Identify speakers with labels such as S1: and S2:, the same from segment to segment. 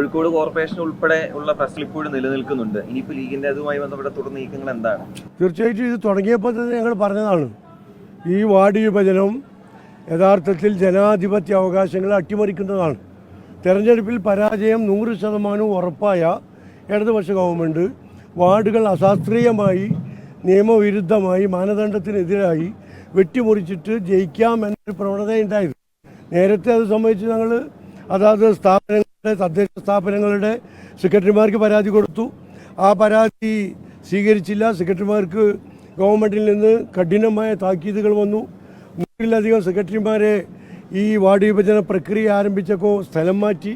S1: Kozhikode corporation ഉൾപ്പെടെ ഉള്ള പ്രശ്നം ഇപ്പോഴും നിലനിൽക്കുന്നുണ്ട്. ഇനിയിപ്പോ ലീഗിന്റെ അതുമായി ബന്ധപ്പെട്ട തുടർ നീക്കങ്ങൾ എന്താണ്?
S2: തീർച്ചയായിട്ടും ഇത് തുടങ്ങിയപ്പോൾ തന്നെ ഞങ്ങൾ പറഞ്ഞതാണ്. ഈ വാർഡ് വിഭജനം യഥാർത്ഥത്തിൽ ജനാധിപത്യ അവകാശങ്ങളെ അട്ടിമറിക്കുന്നതാണ്. തെരഞ്ഞെടുപ്പിൽ പരാജയം നൂറ് ശതമാനവും ഉറപ്പായ ഇടതുപക്ഷ ഗവൺമെന്റ് വാർഡുകൾ അശാസ്ത്രീയമായി നിയമവിരുദ്ധമായി മാനദണ്ഡത്തിനെതിരായി വെട്ടിമുറിച്ചിട്ട് ജയിക്കാം എന്നൊരു പ്രവണതയുണ്ടായിരുന്നു. നേരത്തെ അത് സംബന്ധിച്ച് ഞങ്ങൾ അതാത് സ്ഥാപനങ്ങളുടെ തദ്ദേശ സ്ഥാപനങ്ങളുടെ സെക്രട്ടറിമാർക്ക് പരാതി കൊടുത്തു. ആ പരാതി സ്വീകരിച്ചില്ല. സെക്രട്ടറിമാർക്ക് ഗവൺമെന്റിൽ നിന്ന് കഠിനമായ താക്കീതുകൾ വന്നു. നൂറിലധികം സെക്രട്ടറിമാരെ ഈ വാർഡ് വിഭജന പ്രക്രിയ ആരംഭിച്ചപ്പോൾ സ്ഥലം മാറ്റി.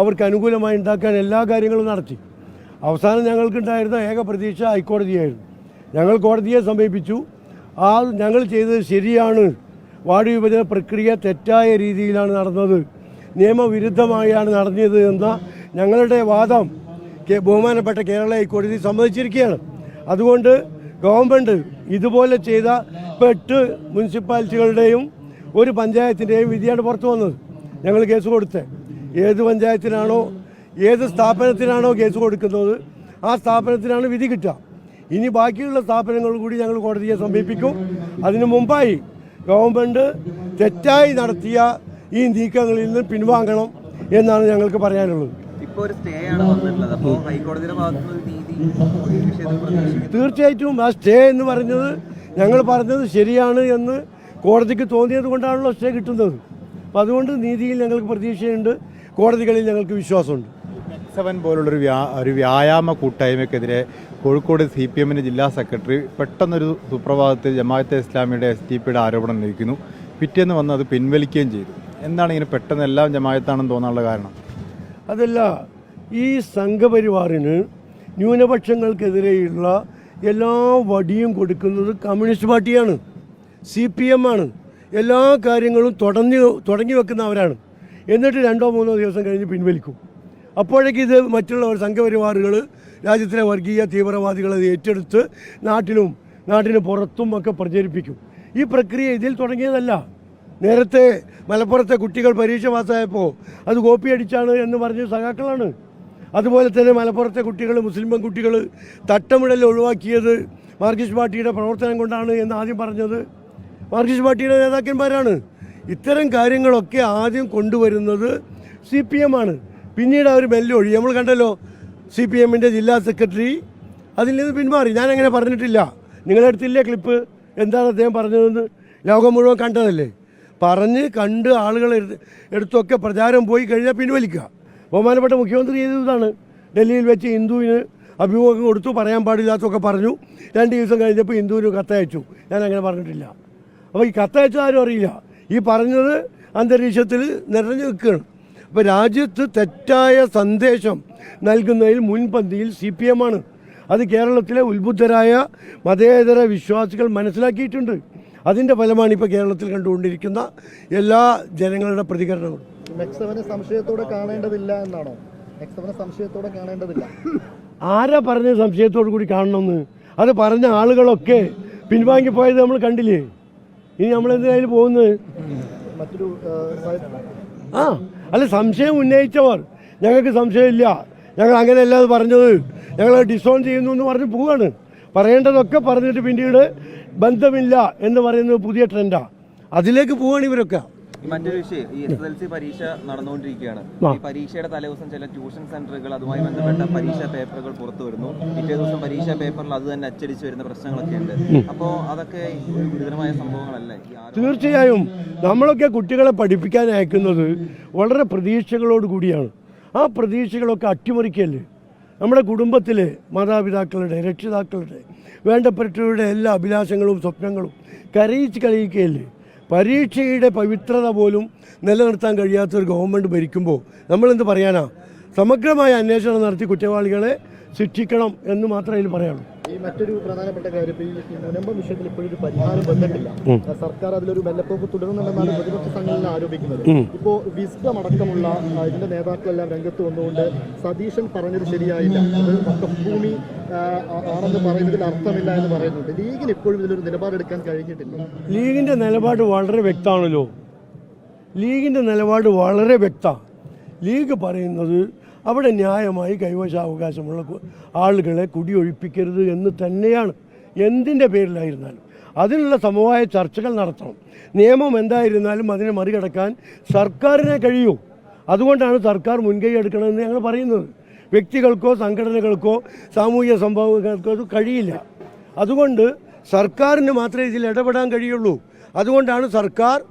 S2: അവർക്ക് അനുകൂലമായി ഉണ്ടാക്കാൻ എല്ലാ കാര്യങ്ങളും നടത്തി. അവസാനം ഞങ്ങൾക്കുണ്ടായിരുന്ന ഏക പ്രതീക്ഷ ഹൈക്കോടതിയായിരുന്നു. ഞങ്ങൾ കോടതിയെ സമീപിച്ചു. ആ ഞങ്ങൾ ചെയ്തത് ശരിയാണ്. വാർഡ് വിഭജന പ്രക്രിയ തെറ്റായ രീതിയിലാണ് നടന്നത്. നിയമവിരുദ്ധമായാണ് നടന്നത് എന്ന ഞങ്ങളുടെ വാദം ബഹുമാനപ്പെട്ട കേരള ഹൈക്കോടതി സമ്മതിച്ചിരിക്കുകയാണ്. അതുകൊണ്ട് ഗവൺമെന്റ് ഇതുപോലെ ചെയ്ത എട്ട് മുനിസിപ്പാലിറ്റികളുടെയും ഒരു പഞ്ചായത്തിന്റെയും വിധിയാണ് പുറത്തു വന്നത്. ഞങ്ങൾ കേസ് കൊടുത്തത് ഏത് പഞ്ചായത്തിനാണോ ഏത് സ്ഥാപനത്തിനാണോ കേസ് കൊടുക്കുന്നത് ആ സ്ഥാപനത്തിനാണ് വിധി കിട്ടുക. ഇനി ബാക്കിയുള്ള സ്ഥാപനങ്ങൾ കൂടി ഞങ്ങൾ കോടതിയെ സമീപിക്കും. അതിനു മുമ്പായി ഗവൺമെന്റ് തെറ്റായി നടത്തിയ ഈ നീക്കങ്ങളിൽ നിന്ന് പിൻവാങ്ങണം എന്നാണ് ഞങ്ങൾക്ക് പറയാനുള്ളത്. തീർച്ചയായിട്ടും ആ സ്റ്റേ എന്ന് പറഞ്ഞത് ഞങ്ങൾ പറഞ്ഞത് ശരിയാണ് എന്ന് കോടതിക്ക് തോന്നിയത് കൊണ്ടാണല്ലോ സ്റ്റേ കിട്ടുന്നത്. അപ്പം അതുകൊണ്ട് നീതിയിൽ ഞങ്ങൾക്ക് പ്രതീക്ഷയുണ്ട് കോടതികളിൽ ഞങ്ങൾക്ക് വിശ്വാസമുണ്ട്.
S3: സെവൻ പോലുള്ളൊരു വ്യാ ഒരു വ്യായാമ കൂട്ടായ്മയ്ക്കെതിരെ കോഴിക്കോട് സി പി എമ്മിന്റെ ജില്ലാ സെക്രട്ടറി പെട്ടെന്നൊരു സുപ്രഭാതത്തിൽ ജമാഅത്തെ ഇസ്ലാമിയുടെ എസ് ടി പിയുടെ ആരോപണം നയിക്കുന്നു പിറ്റേന്ന് വന്ന് അത് പിൻവലിക്കുകയും ചെയ്തു. എന്താണ് ഇങ്ങനെ പെട്ടെന്ന് എല്ലാം ജമായത്താണെന്ന് തോന്നാനുള്ള കാരണം?
S2: അതല്ല ഈ സംഘപരിവാറിന് ന്യൂനപക്ഷങ്ങൾക്കെതിരെയുള്ള എല്ലാ വടിയും കൊടുക്കുന്നത് കമ്മ്യൂണിസ്റ്റ് പാർട്ടിയാണ് സി പി എം ആണ്. എല്ലാ കാര്യങ്ങളും തുടങ്ങി തുടങ്ങി വെക്കുന്നവരാണ് എന്നിട്ട് രണ്ടോ മൂന്നോ ദിവസം കഴിഞ്ഞ് പിൻവലിക്കും. അപ്പോഴേക്ക് ഇത് മറ്റുള്ളവർ സംഘപരിവാറുകൾ രാജ്യത്തിലെ വർഗീയ തീവ്രവാദികളെ ഏറ്റെടുത്ത് നാട്ടിലും നാട്ടിന് പുറത്തും ഒക്കെ പ്രചരിപ്പിക്കും. ഈ പ്രക്രിയ ഇതിൽ തുടങ്ങിയതല്ല. നേരത്തെ മലപ്പുറത്തെ കുട്ടികൾ പരീക്ഷ പാസ്സായപ്പോൾ അത് കോപ്പി അടിച്ചാണ് എന്ന് പറഞ്ഞ സഖാക്കളാണ്. അതുപോലെ തന്നെ മലപ്പുറത്തെ കുട്ടികൾ മുസ്ലിം പെൺകുട്ടികൾ തട്ടമിടൽ ഒഴിവാക്കിയത് മാർക്സിസ്റ്റ് പാർട്ടിയുടെ പ്രവർത്തനം കൊണ്ടാണ് എന്ന് ആദ്യം പറഞ്ഞത്. മാർക്സിസ്റ്റ് പാർട്ടിയുടെ നേതാക്കന്മാരാണ്. ഇത്തരം കാര്യങ്ങളൊക്കെ ആദ്യം കൊണ്ടുവരുന്നത് സി പി എം ആണ്. പിന്നീട് അവർ ഒഴി നമ്മൾ കണ്ടല്ലോ സി പി എമ്മിന്റെ ജില്ലാ സെക്രട്ടറി അതിൽ നിന്ന് പിന്മാറി. ഞാൻ അങ്ങനെ പറഞ്ഞിട്ടില്ല. നിങ്ങളുടെ അടുത്തില്ലേ ക്ലിപ്പ്? എന്താണ് അദ്ദേഹം പറഞ്ഞതെന്ന്? ലോകം മുഴുവൻ കണ്ടതല്ലേ? പറഞ്ഞ് കണ്ട് ആളുകൾ എടുത്തൊക്കെ പ്രചാരം പോയി കഴിഞ്ഞാൽ പിൻവലിക്കുക. ബഹുമാനപ്പെട്ട മുഖ്യമന്ത്രി ചെയ്തതാണ് ഡൽഹിയിൽ വെച്ച് ഹിന്ദുവിന് അഭിമുഖം കൊടുത്തു പറയാൻ പാടില്ലാത്തൊക്കെ പറഞ്ഞു. രണ്ട് ദിവസം കഴിഞ്ഞപ്പോൾ ഹിന്ദുവിന് കത്തയച്ചു. ഞാൻ അങ്ങനെ പറഞ്ഞിട്ടില്ല. അപ്പോൾ ഈ കത്തയച്ച ആരും അറിയില്ല. ഈ പറഞ്ഞത് അന്തരീക്ഷത്തിൽ നിറഞ്ഞു നിൽക്കുകയാണ്. അപ്പോൾ രാജ്യത്ത് തെറ്റായ സന്ദേശം നൽകുന്നതിൽ മുൻപന്തിയിൽ സി പി എം ആണ്. അത് കേരളത്തിലെ ഉത്ബുദ്ധരായ മതേതര വിശ്വാസികൾ മനസ്സിലാക്കിയിട്ടുണ്ട്. അതിന്റെ ഫലമാണ് ഇപ്പോൾ കേരളത്തിൽ കണ്ടുകൊണ്ടിരിക്കുന്ന എല്ലാ ജനങ്ങളുടെ പ്രതികരണങ്ങളും.
S4: മെക്സവനെ സംശയത്തോടെ കാണേണ്ടതില്ല എന്നാണോ? മെക്സവനെ സംശയത്തോടെ കാണേണ്ടതില്ല.
S2: ആരാ പറഞ്ഞ സംശയത്തോടു കൂടി കാണണമെന്ന്? അത് പറഞ്ഞ ആളുകളൊക്കെ പിൻവാങ്ങി പോയത് നമ്മൾ കണ്ടില്ലേ? ഇനി നമ്മൾ എന്തിനായാലും പോകുന്നത്?
S4: മറ്റൊരു ആ,
S2: ആ അല്ല സംശയം ഉന്നയിച്ചവർ. ഞങ്ങൾക്ക് സംശയമില്ല. ഞങ്ങൾ അങ്ങനെയല്ല അത് പറഞ്ഞത്. ഞങ്ങൾ ഡിസോൺ ചെയ്യുന്നു എന്ന് പറഞ്ഞ് പോവുകയാണ് പറയേണ്ടതൊക്കെ പറഞ്ഞിട്ട് പിന്നീട് ബന്ധമില്ല എന്ന് പറയുന്നത് പുതിയ ട്രെൻഡാണ് അതിലേക്ക് പോവാണ് ഇവരൊക്കെ.
S1: മറ്റൊരു വിഷയം ഈ എസ് എൽ സി പരീക്ഷ നടന്നുകൊണ്ടിരിക്കുകയാണ്. ഈ പരീക്ഷയുടെ തലേദിവസം ചില ട്യൂഷൻ സെന്ററുകൾ അതുമായി ബന്ധപ്പെട്ട പരീക്ഷാ പേപ്പറുകൾ പുറത്തു വരുന്നു. പിറ്റേ ദിവസം പരീക്ഷാ പേപ്പറിൽ അത് തന്നെ അച്ചടിച്ച് വരുന്ന പ്രശ്നങ്ങളൊക്കെ ഉണ്ട്. അപ്പോൾ അതൊക്കെ ഒരു ഗുരുതരമായ സംഭവങ്ങളല്ലേ?
S2: തീർച്ചയായും നമ്മളൊക്കെ കുട്ടികളെ പഠിപ്പിക്കാൻ അയക്കുന്നത് വളരെ പ്രതീക്ഷകളോട് കൂടിയാണ്. ആ പ്രതീക്ഷകളൊക്കെ അട്ടിമറിക്കല്ലേ? നമ്മുടെ കുടുംബത്തിൽ മാതാപിതാക്കളുടെ രക്ഷിതാക്കളുടെ വേണ്ടപ്പെട്ടവരുടെ എല്ലാ അഭിലാഷങ്ങളും സ്വപ്നങ്ങളും കരയിച്ച് കളിയിക്കുകയല്ലേ പരീക്ഷയുടെ പവിത്രത പോലും നിലനിർത്താൻ കഴിയാത്ത ഒരു ഗവൺമെന്റ് ഭരിക്കുമ്പോൾ നമ്മളെന്ത് പറയാനാ? സമഗ്രമായ അന്വേഷണം നടത്തി കുറ്റവാളികളെ ശിക്ഷിക്കണം എന്ന് മാത്രമേ ഇതിൽ പറയാനുള്ളൂ.
S4: ഈ മറ്റൊരു പ്രധാനപ്പെട്ട കാര്യം ഈ മുനമ്പം വിഷയത്തിൽ ഇപ്പോഴും ഒരു പരിഹാരം വന്നിട്ടില്ല. സർക്കാർ അതിലൊരു വെല്ലപ്പോക്ക് തുടരുന്നുണ്ടെന്നാണ് പ്രതിപക്ഷ സംഘടന ആരോപിക്കുന്നത്. ഇപ്പോ വിസ്ഡം അടക്കമുള്ള ഇതിന്റെ നേതാക്കളെല്ലാം രംഗത്ത് വന്നുകൊണ്ട് സതീശൻ പറഞ്ഞത് ശരിയായില്ല. അത് ഭൂമി ആണെന്ന് പറയുന്നതിൽ അർത്ഥമില്ല എന്ന് പറയുന്നുണ്ട്. ലീഗിന് ഇപ്പോഴും ഇതിലൊരു നിലപാടെടുക്കാൻ കഴിഞ്ഞിട്ടില്ല.
S2: ലീഗിന്റെ നിലപാട് വളരെ വ്യക്തമാണല്ലോ. ലീഗിന്റെ നിലപാട് വളരെ വ്യക്തമാണ്. ലീഗ് പറയുന്നത് അവിടെ ന്യായമായി കൈവശാവകാശമുള്ള ആളുകളെ കുടിയൊഴിപ്പിക്കരുത് എന്ന് തന്നെയാണ് എന്തിന്റെ പേരിലായിരുന്നാലും. അതിനുള്ള സമവായ ചർച്ചകൾ നടത്തണം. നിയമം എന്തായിരുന്നാലും അതിനെ മറികടക്കാൻ സർക്കാരിനെ കഴിയൂ. അതുകൊണ്ടാണ് സർക്കാർ മുൻകൈ എടുക്കണമെന്ന് ഞങ്ങൾ പറയുന്നത്. വ്യക്തികൾക്കോ സംഘടനകൾക്കോ സാമൂഹിക സംഭവങ്ങൾക്കോ കഴിയില്ല. അതുകൊണ്ട് സർക്കാരിന് മാത്രമേ ഇതിൽ ഇടപെടാൻ കഴിയുള്ളൂ. അതുകൊണ്ടാണ് സർക്കാർ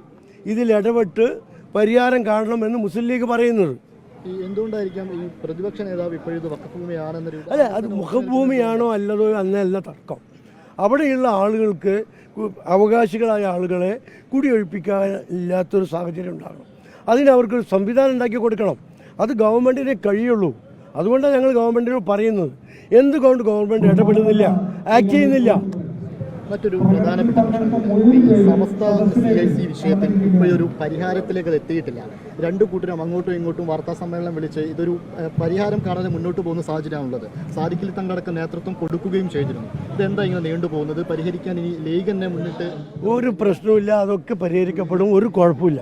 S2: ഇതിൽ ഇടപെട്ട് പരിഹാരം കാണണമെന്ന് മുസ്ലിം ലീഗ് പറയുന്നത്.
S4: ഈ എന്തുകൊണ്ടായിരിക്കാം ഈ പ്രതിപക്ഷ നേതാവ് ഇപ്പോഴും വക്കഫ് ഭൂമിയാണെന്നൊരു
S2: അല്ല അത് മുഖഭൂമിയാണോ അല്ലതോ എന്നല്ല തർക്കം. അവിടെയുള്ള ആളുകൾക്ക് അവകാശികളായ ആളുകളെ കുടിയൊഴിപ്പിക്കാൻ ഇല്ലാത്തൊരു സാഹചര്യം ഉണ്ടാകണം. അതിന് അവർക്കൊരു സംവിധാനം ഉണ്ടാക്കി കൊടുക്കണം. അത് ഗവൺമെന്റിനെ കഴിയുള്ളൂ. അതുകൊണ്ടാണ് ഞങ്ങൾ ഗവൺമെന്റിനോട് പറയുന്നത്. എന്തുകൊണ്ട് ഗവൺമെന്റ് ഇടപെടുന്നില്ല? ആക്ട് ചെയ്യുന്നില്ല?
S4: മറ്റൊരു പ്രധാനപ്പെട്ട പ്രശ്നം. ഈ സമസ്ത സി ഐ സി വിഷയത്തിൽ ഇപ്പോഴൊരു പരിഹാരത്തിലേക്ക് എത്തിയിട്ടില്ല. രണ്ടു കൂട്ടരും അങ്ങോട്ടും ഇങ്ങോട്ടും വാർത്താ സമ്മേളനം വിളിച്ച് ഇതൊരു പരിഹാരം കാണാതെ മുന്നോട്ട് പോകുന്ന സാഹചര്യമാണുള്ളത്. സാദിഖിൽ തങ്ങളടക്കം നേതൃത്വം കൊടുക്കുകയും ചെയ്തിരുന്നു. ഇതെന്താ ഇങ്ങനെ നീണ്ടുപോകുന്നത് പരിഹരിക്കാൻ ഇനി ലീഗ് തന്നെ മുന്നിട്ട്
S2: ഒരു പ്രശ്നവുമില്ല അതൊക്കെ പരിഹരിക്കപ്പെടും. ഒരു കുഴപ്പമില്ല